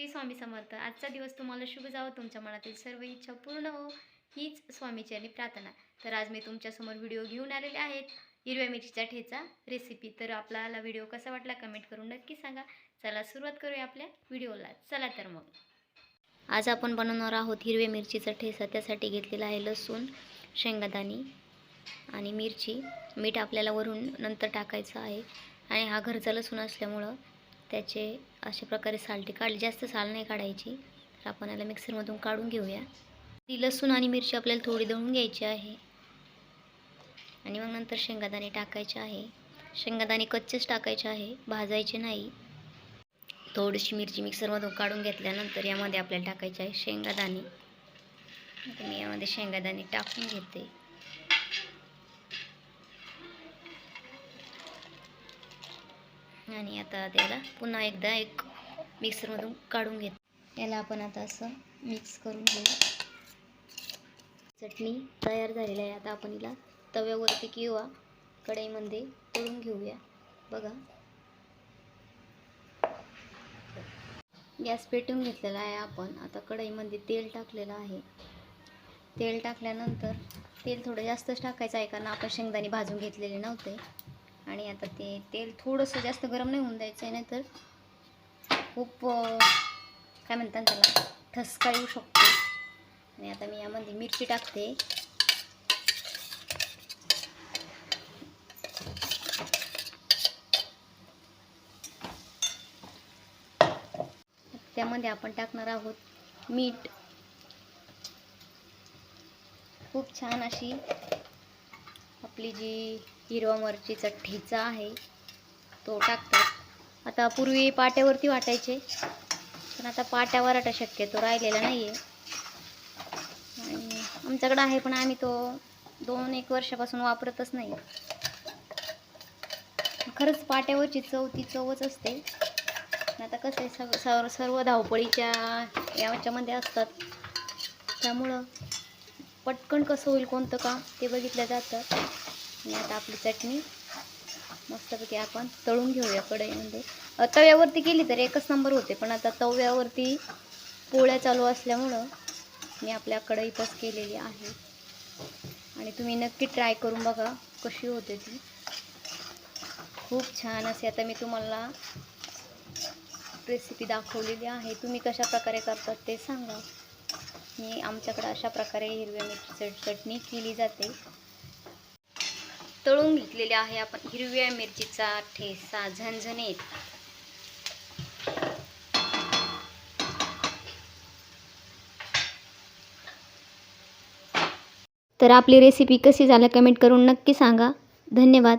श्री स्वामी समर्थ. आजचा दिवस तुम्हाला शुभ जावं. तुमच्या मनातील सर्व इच्छा पूर्ण हो हीच स्वामीची आणि प्रार्थना. तर आज मी तुमच्यासमोर व्हिडिओ घेऊन आलेले आहेत. हिरव्या मिरचीचा ठेचा रेसिपी तर आपल्याला व्हिडिओ कसा वाटला कमेंट करून नक्की सांगा. चला सुरुवात करूया आपल्या व्हिडिओला. चला तर मग. आज आपण बनवणार आहोत हिरव्या मिरचीचा ठेचा. त्यासाठी घेतलेला आहे लसूण शेंगादाणी आणि मिरची. मीठ आपल्याला वरून नंतर टाकायचं आहे. आणि हा घरचा लसूण असल्यामुळं त्याचे अशा प्रकारे सालटी काढली. जास्त साल नाही काढायची. तर आपण याला मिक्सरमधून काढून घेऊया. ती लसूण आणि मिरची आपल्याला थोडी दळून घ्यायची आहे. आणि मग नंतर शेंगादाणे टाकायचे आहे. शेंगादाणे कच्चेच टाकायचे आहे. भाजायचे नाही. थोडीशी मिरची मिक्सरमधून काढून घेतल्यानंतर यामध्ये आपल्याला टाकायचे आहे शेंगादाणे. मी यामध्ये शेंगादाणे टाकून घेते. आणि आता त्याला पुन्हा एकदा एक मिक्सरमधून काढून घेत. याला आपण आता असं मिक्स करून घेऊ चटणी तयार झालेली आहे. आता आपण हिला तव्यावरती किंवा कढईमध्ये तळून घेऊया. बघा. गॅस पेटून घेतलेला आहे आपण. आता कढईमध्ये तेल टाकलेलं आहे. तेल टाकल्यानंतर तेल थोडं जास्तच टाकायचं आहे कारण आपण शेंगदाणे भाजून घेतलेले नव्हते. आणि आता ते तेल थोडंसं जास्त गरम नाही होऊन द्यायचं आहे नाहीतर खूप काय म्हणतात त्याला ठसका येऊ शकतो. आणि आता मी यामध्ये मिरची टाकते. त्यामध्ये आपण टाकणार आहोत मीठ. खूप छान अशी आपली जी हिरवा मिरचीचा ठेचा आहे तो टाकतात. आता पूर्वी पाट्यावरती वाटायचे पण आता पाट्या वराटा शक्यतो राहिलेला नाही आहे आणि आमच्याकडं आहे पण आम्ही तो दोन एक वर्षापासून वापरतच नाही. खरंच पाट्यावरची चव ती चवच असते. आता कसं आहे सग सर्व सर्व धावपळीच्या याच्यामध्ये असतात. त्यामुळं पटकन कसं होईल कोणतं काम ते बघितलं जातं. आणि आता आपली चटणी. मस्तपैकी आपण तळून घेऊया कढईमध्ये. तव्यावरती केली तर एकच नंबर होते पण आता तव्यावरती पोळ्या चालू असल्यामुळं मी आपल्या कढईतच केलेली आहे. आणि तुम्ही नक्की ट्राय करून बघा कशी होते ती. खूप छान असे आता मी तुम्हाला रेसिपी दाखवलेली आहे. तुम्ही कशा प्रकारे करतात ते सांगा. मी आमच्याकडे अशा प्रकारे हिरव्या मिरची चटणी केली जाते. तळून घेतलेले आहे. आपण हिरव्या मिरचीचा ठेसा झणझणीत. तर आपली रेसिपी कशी झालं कमेंट करून नक्की सांगा. धन्यवाद.